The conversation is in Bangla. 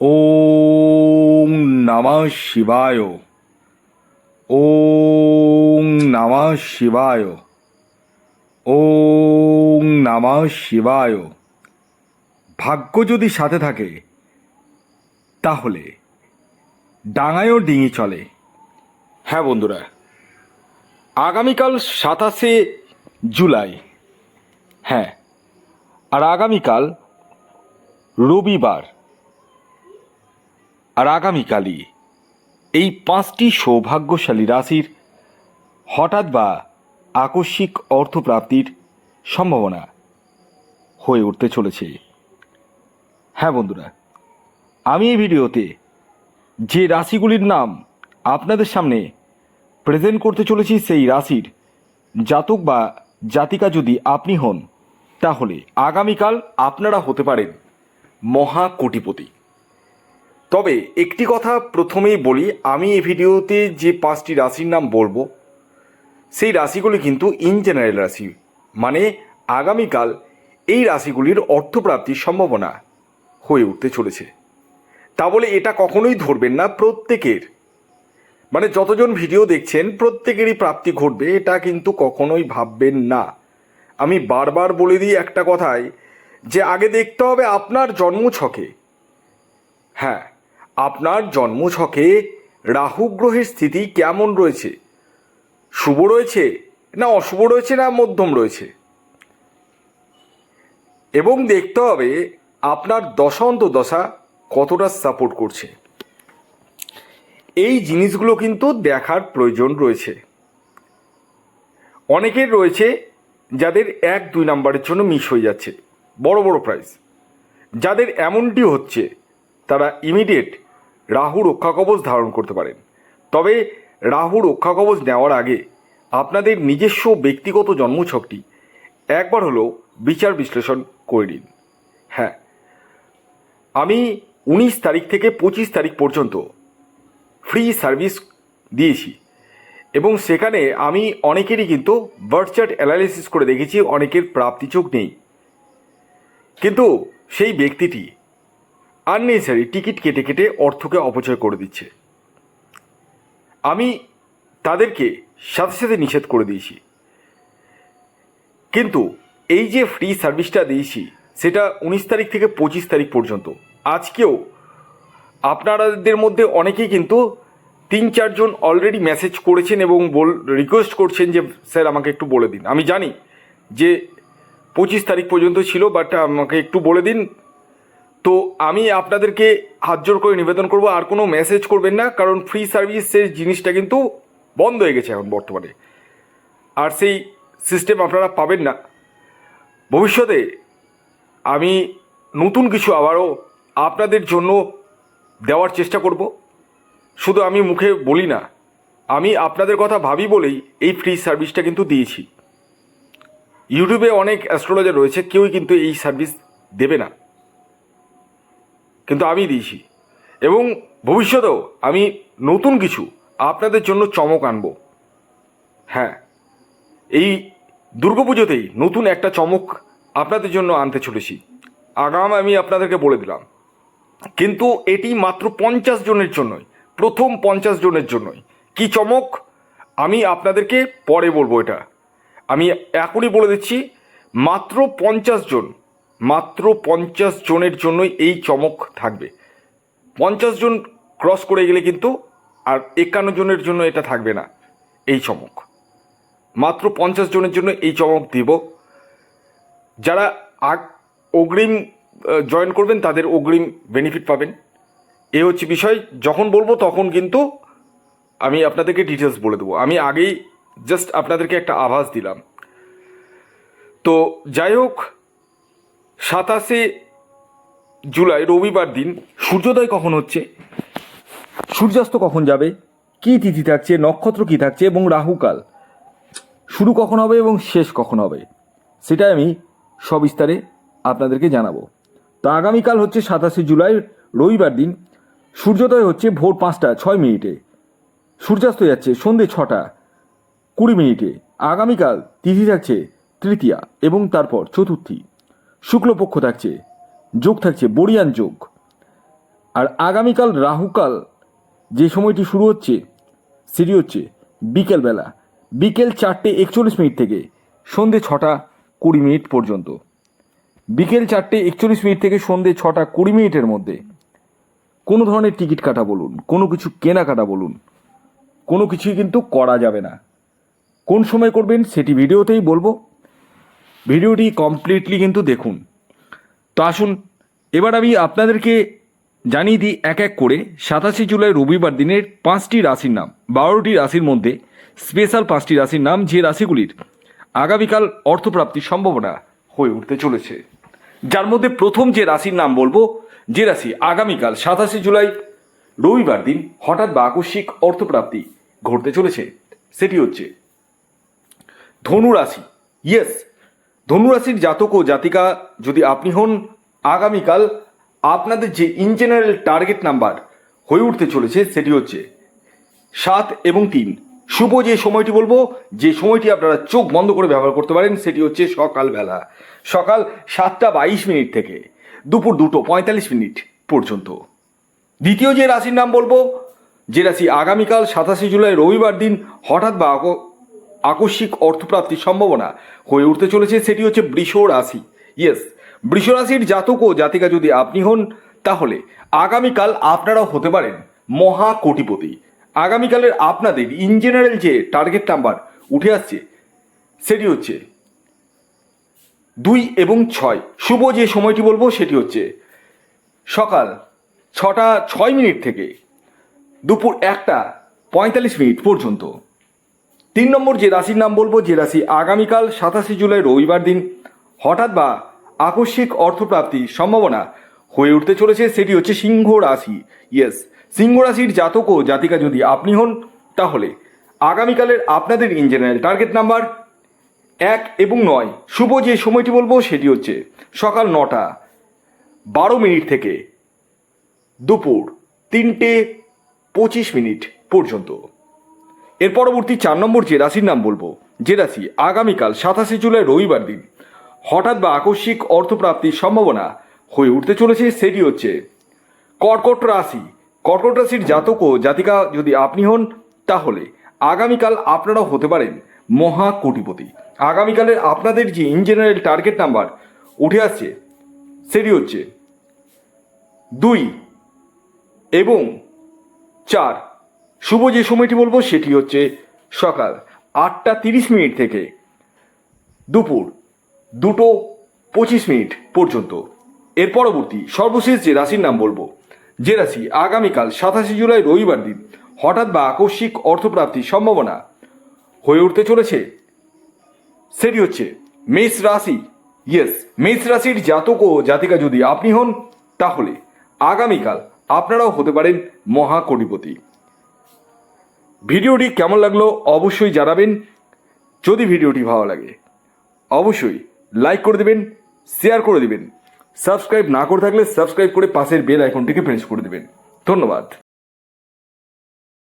ওম নমঃ শিবায়। ওম নমঃ শিবায়। ওম নমঃ শিবায়। ভাগ্য যদি সাথে থাকে, তাহলে ডাঙায়ও ডিঙি চলে। হ্যাঁ বন্ধুরা, আগামীকাল সাতাশে জুলাই। হ্যাঁ আর আগামীকাল রবিবার। আর আগামীকালই এই পাঁচটি সৌভাগ্যশালী রাশির হঠাৎ বা আকস্মিক অর্থপ্রাপ্তির সম্ভাবনা হয়ে উঠতে চলেছে। হ্যাঁ বন্ধুরা, আমি এই ভিডিওতে যে রাশিগুলির নাম আপনাদের সামনে প্রেজেন্ট করতে চলেছি সেই রাশির জাতক বা জাতিকা যদি আপনি হন, তাহলে আগামীকাল আপনারা হতে পারেন মহা কোটিপতি। তবে একটি কথা প্রথমেই বলি, আমি এই ভিডিওতে যে পাঁচটি রাশির নাম বলব, সেই রাশিগুলি কিন্তু ইন জেনারেল রাশি। মানে আগামীকাল এই রাশিগুলির অর্থপ্রাপ্তির সম্ভাবনা হয়ে উঠতে চলেছে। তা বলে এটা কখনোই ধরবেন না প্রত্যেকের। মানে যতজন ভিডিও দেখছেন, প্রত্যেকেরই প্রাপ্তি ঘটবে, এটা কিন্তু কখনোই ভাববেন না। আমি বারবার বলে দিই একটা কথাই যে, আগে দেখতে হবে আপনার জন্মছকে। হ্যাঁ আপনার জন্মছকে রাহু গ্রহের স্থিতি কেমন রয়েছে? শুভ রয়েছে না অশুভ রয়েছে না মধ্যম রয়েছে? এবং দেখতে হবে আপনার দশান্ত দশা কতটা সাপোর্ট করছে। এই জিনিসগুলো কিন্তু দেখার প্রয়োজন রয়েছে। অনেকের রয়েছে যাদের এক দুই নাম্বারের জন্য মিস হয়ে যাচ্ছে, বড় বড় প্রাইস যাদের এমনটি হচ্ছে, তারা ইমিডিয়েট রাহু রক্ষা কবচ ধারণ করতে পারেন। তবে রাহু রক্ষা কবচ নেওয়ার আগে আপনাদের নিজস্ব ব্যক্তিগত জন্মছকটি একবার হলো বিচার বিশ্লেষণ করে নিন। হ্যাঁ আমি উনিশ তারিখ থেকে পঁচিশ তারিখ পর্যন্ত ফ্রি সার্ভিস দিয়েছি এবং সেখানে আমি অনেকেরই কিন্তু বার্থ চার্ট অ্যানালিসিস করে দেখেছি, অনেকের প্রাপ্তিযোগ নেই। কিন্তু সেই ব্যক্তিটি আননেসারি টিকিট কেটে কেটে অর্থকে অপচয় করে দিচ্ছে। আমি তাদেরকে সাথে সাথে নিষেধ করে দিয়েছি। কিন্তু এই যে ফ্রি সার্ভিসটা দিয়েছি, সেটা উনিশ তারিখ থেকে পঁচিশ তারিখ পর্যন্ত। আজকেও আপনাদের মধ্যে অনেকেই কিন্তু তিন চারজন অলরেডি মেসেজ করেছেন এবং বল রিকোয়েস্ট করছেন যে, স্যার, আমাকে একটু বলে দিন। আমি জানি যে পঁচিশ তারিখ পর্যন্ত ছিল বাট আমাকে একটু বলে দিন। তো আমি আপনাদেরকে হাত জোর করে নিবেদন করব, আর কোনো মেসেজ করবেন না, কারণ ফ্রি সার্ভিসের জিনিসটা কিন্তু বন্ধ হয়ে গেছে এখন বর্তমানে। আর সেই সিস্টেম আপনারা পাবেন না। ভবিষ্যতে আমি নতুন কিছু আবারও আপনাদের জন্য দেওয়ার চেষ্টা করব। শুধু আমি মুখে বলি না, আমি আপনাদের কথা ভাবি বলেই এই ফ্রি সার্ভিসটা কিন্তু দিয়েছি। ইউটিউবে অনেক অ্যাস্ট্রোলজার রয়েছে, কেউই কিন্তু এই সার্ভিস দেবে না। কিন্তু আমি দিয়েছি। এবং ভবিষ্যতেও আমি নতুন কিছু আপনাদের জন্য চমক আনব। হ্যাঁ এই দুর্গাপুজোতেই নতুন একটা চমক আপনাদের জন্য আনতে চলেছি। আগাম আমি আপনাদেরকে বলে দিলাম। কিন্তু এটি মাত্র পঞ্চাশ জনের জন্যই, প্রথম পঞ্চাশ জনের জন্যই। কি চমক? আমি আপনাদেরকে পরে বলব এটা। আমি এখনই বলে দিচ্ছি, মাত্র পঞ্চাশ জন মাত্র পঞ্চাশ জনের জন্যই এই চমক থাকবে। পঞ্চাশ জন ক্রস করে গেলে কিন্তু আর একান্ন জনের জন্য এটা থাকবে না, এই চমক। মাত্র পঞ্চাশ জনের জন্য এই চমক দিব। যারা আগ, অগ্রিম জয়েন করবেন তাদের অগ্রিম বেনিফিট পাবেন। এ হচ্ছে বিষয়, যখন বলব তখন কিন্তু আমি আপনাদেরকে ডিটেলস বলে দেবো। আমি আগেই জাস্ট আপনাদেরকে একটা আভাস দিলাম। তো যাই হোক সাতাশে জুলাই, রবিবার দিন। সূর্যোদয় কখন হচ্ছে? সূর্যাস্ত কখন যাবে? কী তিথি থাকছে? নক্ষত্র কী থাকছে? এবং রাহুকাল। শুরু কখন হবে এবং শেষ কখন হবে? সেটা আমি সবিস্তারে আপনাদেরকে জানাব। তো আগামীকাল হচ্ছে সাতাশে জুলাই, রবিবার দিন। সূর্যোদয় হচ্ছে ভোর পাঁচটা, ছয় মিনিটে। সূর্যাস্ত যাচ্ছে সন্ধে ছটা, কুড়ি মিনিটে। আগামীকাল তিথি থাকছে তৃতীয়া এবং তারপর চতুর্থী। শুক্লপক্ষ থাকছে, যোগ থাকছে, বড়িয়ান যোগ। আর আগামীকাল রাহুকাল যে সময়টি শুরু হচ্ছে, সেটি হচ্ছে বিকেলবেলা, বিকেল চারটে একচল্লিশ মিনিট থেকে সন্ধে ছটা কুড়ি মিনিট পর্যন্ত। বিকেল চারটে একচল্লিশ মিনিট থেকে সন্ধে ছটা কুড়ি মিনিটের মধ্যে কোনো ধরনের টিকিট কাটা বলুন, কোনো কিছু কেনাকাটা বলুন, কোনো কিছুই কিন্তু করা যাবে না। কোন সময় করবেন সেটি ভিডিওতেই বলব। ভিডিওটি কমপ্লিটলি কিন্তু দেখুন। তো আসুন, এবার আমি আপনাদেরকে জানিয়ে দিই এক এক করে সাতাশে জুলাই রবিবার দিনের পাঁচটি রাশির নাম, বারোটি রাশির মধ্যে স্পেশাল পাঁচটি রাশির নাম যে রাশিগুলির আগামীকাল অর্থপ্রাপ্তির সম্ভাবনা হয়ে উঠতে চলেছে। যার মধ্যে প্রথম যে রাশির নাম বলব, যে রাশি আগামীকাল সাতাশে জুলাই রবিবার দিন হঠাৎ বা আকস্মিক অর্থপ্রাপ্তি ঘটতে চলেছে, সেটি হচ্ছে ধনু রাশি। ইয়েস ধনু রাশির জাতক ও জাতিকা যদি আপনি হন, আগামীকাল আপনাদের যে ইন জেনারেল টার্গেট নাম্বার হয়ে উঠতে চলেছে সেটি হচ্ছে সাত এবং তিন। শুভ যে সময়টি বলব, যে সময়টি আপনারা চোখ বন্ধ করে ব্যবহার করতে পারেন সেটি হচ্ছে সকালবেলা। সকাল সাতটা বাইশ মিনিট থেকে দুপুর দুটো পঁয়তাল্লিশ মিনিট পর্যন্ত। দ্বিতীয় যে রাশির নাম বলব, যে রাশি আগামীকাল সাতাশে জুলাই রবিবার দিন হঠাৎ বা আকস্মিক অর্থপ্রাপ্তির সম্ভাবনা হয়ে উঠতে চলেছে, সেটি হচ্ছে বৃষ রাশি। ইয়েস বৃষ রাশির জাতক ও জাতিকা যদি আপনি হন, তাহলে আগামীকাল আপনারাও হতে পারেন মহা কোটিপতি আগামীকালের আপনাদের ইন জেনারেল যে টার্গেট নাম্বার উঠে আসছে, সেটি হচ্ছে দুই এবং ছয়। শুভ যে সময়টি বলব, সেটি হচ্ছে সকাল ছটা ছয় মিনিট থেকে দুপুর একটা পঁয়তাল্লিশ মিনিট পর্যন্ত। তিন নম্বর যে রাশির নাম বলব, যে রাশি আগামীকাল সাতাশে জুলাই রবিবার দিন, হঠাৎ বা আকস্মিক অর্থপ্রাপ্তির সম্ভাবনা হয়ে উঠতে চলেছে, সেটি হচ্ছে সিংহ রাশি। ইয়েস সিংহ রাশির জাতক ও জাতিকা যদি আপনি হন, তাহলে আগামীকালের আপনাদের ইন জেনারেল টার্গেট নাম্বার এক এবং নয়। শুভ যে সময়টি বলব, সেটি হচ্ছে সকাল নটা, বারো মিনিট থেকে দুপুর তিনটে পঁচিশ মিনিট পর্যন্ত। এর পরবর্তী চার নম্বর যে রাশির নাম বলব, যে রাশি আগামীকাল সাতাশে জুলাই রবিবার দিন, হঠাৎ বা আকস্মিক অর্থপ্রাপ্তির সম্ভাবনা হয়ে উঠতে চলেছে সেটি হচ্ছে কর্কট রাশি। কর্কট রাশির জাতক ও জাতিকা যদি আপনি হন, তাহলে আগামীকাল আপনারাও হতে পারেন মহা কোটিপতি। আগামীকালের আপনাদের যে ইন জেনারেল টার্গেট নাম্বার উঠে আসছে, সেটি হচ্ছে দুই এবং চার। শুভ যে সময়টি বলব সেটি হচ্ছে সকাল আটটা তিরিশ মিনিট থেকে দুপুর দুটো পঁচিশ মিনিট পর্যন্ত। এর পরবর্তী সর্বশেষ যে রাশির নাম বলব, যে রাশি আগামীকাল সাতাশে জুলাই রবিবার দিন হঠাৎ বা আকস্মিক অর্থপ্রাপ্তির সম্ভাবনা হয়ে উঠতে চলেছে। সেটি হচ্ছে মেষ রাশি। ইয়েস মেষ রাশির জাতক ও জাতিকা যদি আপনি হন, তাহলে আগামীকাল আপনারাও হতে পারেন মহা কোটিপতি ভিডিওটি কেমন লাগল অবশ্যই জানাবেন। যদি ভিডিওটি ভালো লাগে, অবশ্যই লাইক করে দেবেন শেয়ার করে দেবেন। সাবস্ক্রাইব না করে থাকলে সাবস্ক্রাইব করে পাশের বেল আইকনটিকে প্রেস করে দেবেন। ধন্যবাদ।